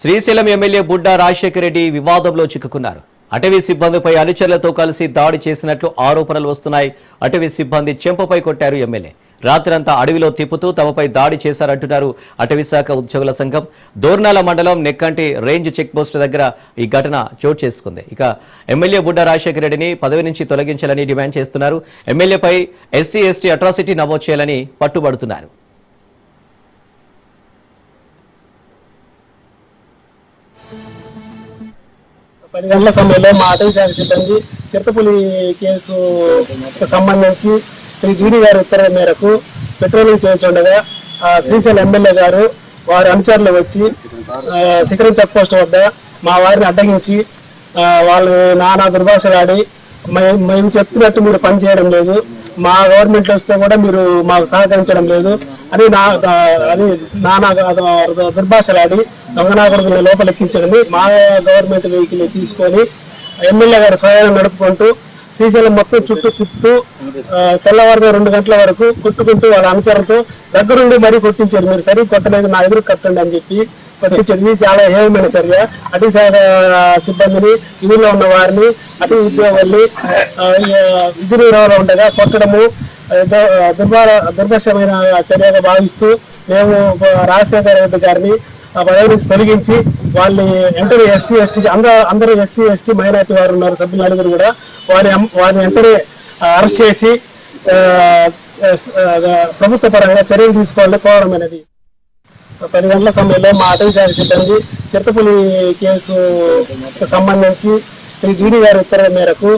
Srisailam MLA Budda Rajasekhara Reddy వివాదంలో చిక్కుకున్నారు. అటవీ సిబ్బందిపై అనుచరులతో కలిసి దాడి చేసినట్లు ఆరోపణలు వస్తున్నాయి. అటవీ సిబ్బంది చెంపపై కొట్టారు ఎమ్మెల్యే. రాత్రంతా అడవిలో తిప్పుతూ తమపై దాడి చేశారంటున్నారు అటవీ శాఖ ఉద్యోగుల సంఘం. దోర్నాల మండలం నెక్కంటి రేంజ్ చెక్పోస్ట్ దగ్గర ఈ ఘటన చోటు చేసుకుంది. ఇక ఎమ్మెల్యే బుడ్డ రాజశేఖర రెడ్డిని పదవి నుంచి తొలగించాలని డిమాండ్ చేస్తున్నారు. ఎమ్మెల్యేపై ఎస్సీ ఎస్టీ అట్రాసిటీ నమోదు చేయాలని పట్టుబడుతున్నారు. పది గంటల సమయంలో మా అటవీ శాఖ సిబ్బంది చిరుతపులి కేసు సంబంధించి శ్రీ జీడి గారి ఉత్తర్వుల మేరకు పెట్రోలింగ్ చేస్తుండగా ఉండగా శ్రీశైలం ఎమ్మెల్యే గారు వారి అనుచరులు వచ్చి శిఖరం చెక్ పోస్ట్ వద్ద మా వారిని అడ్డగించి వాళ్ళు నానా దుర్భాషలాడి మే- మేము చెప్తున్నట్టు మీరు పని చేయడం లేదు మా గవర్నమెంట్ వస్తే కూడా మీరు మాకు సహకరించడం లేదు అని నా అది నానా దుర్భాషలాడి దుర్భాషలాడి లోపల లోపలెక్కించడని మా గవర్నమెంట్ వెహికల్ తీసుకొని ఎమ్మెల్యే గారు సహాయం నడుపుకుంటూ శ్రీశైలం మొత్తం చుట్టూ తిప్పుతూ తెల్లవారుతో రెండు గంటల వరకు కొట్టుకుంటూ వాళ్ళ అనుచరులతో దగ్గరుండి మరీ కొట్టించారు. మీరు సరి కొట్టలేదు నా ఎదురు కట్టండి అని చెప్పి కొట్టించారు. ఇది చాలా హేమైన చర్య. అటవీ శాఖ సిబ్బందిని ఇదిలో ఉన్న వారిని అటు ఉద్యోగాల్ని విధి నిర్వహణ ఉండగా కొట్టడము దుర్భార దుర్భషమైన చర్యగా భావిస్తూ మేము రాజశేఖర రెడ్డి గారిని ఆ పదవి నుంచి తొలగించి వాళ్ళని వెంటనే ఎస్సీ ఎస్టీ అందరూ అందరూ ఎస్సీ ఎస్టీ మైనార్టీ వారు ఉన్నారు సభ్యులు నలుగురు కూడా. వారి వారిని వెంటనే అరెస్ట్ చేసి ప్రభుత్వ పరంగా చర్యలు తీసుకోవాలని కోరమైనది పది గంటల సమయంలో మా అటవీ శాఖ సిబ్బంది చిరుతపులి కేసు సంబంధించి శ్రీ జీడి గారి ఉత్తర్వుల మేరకు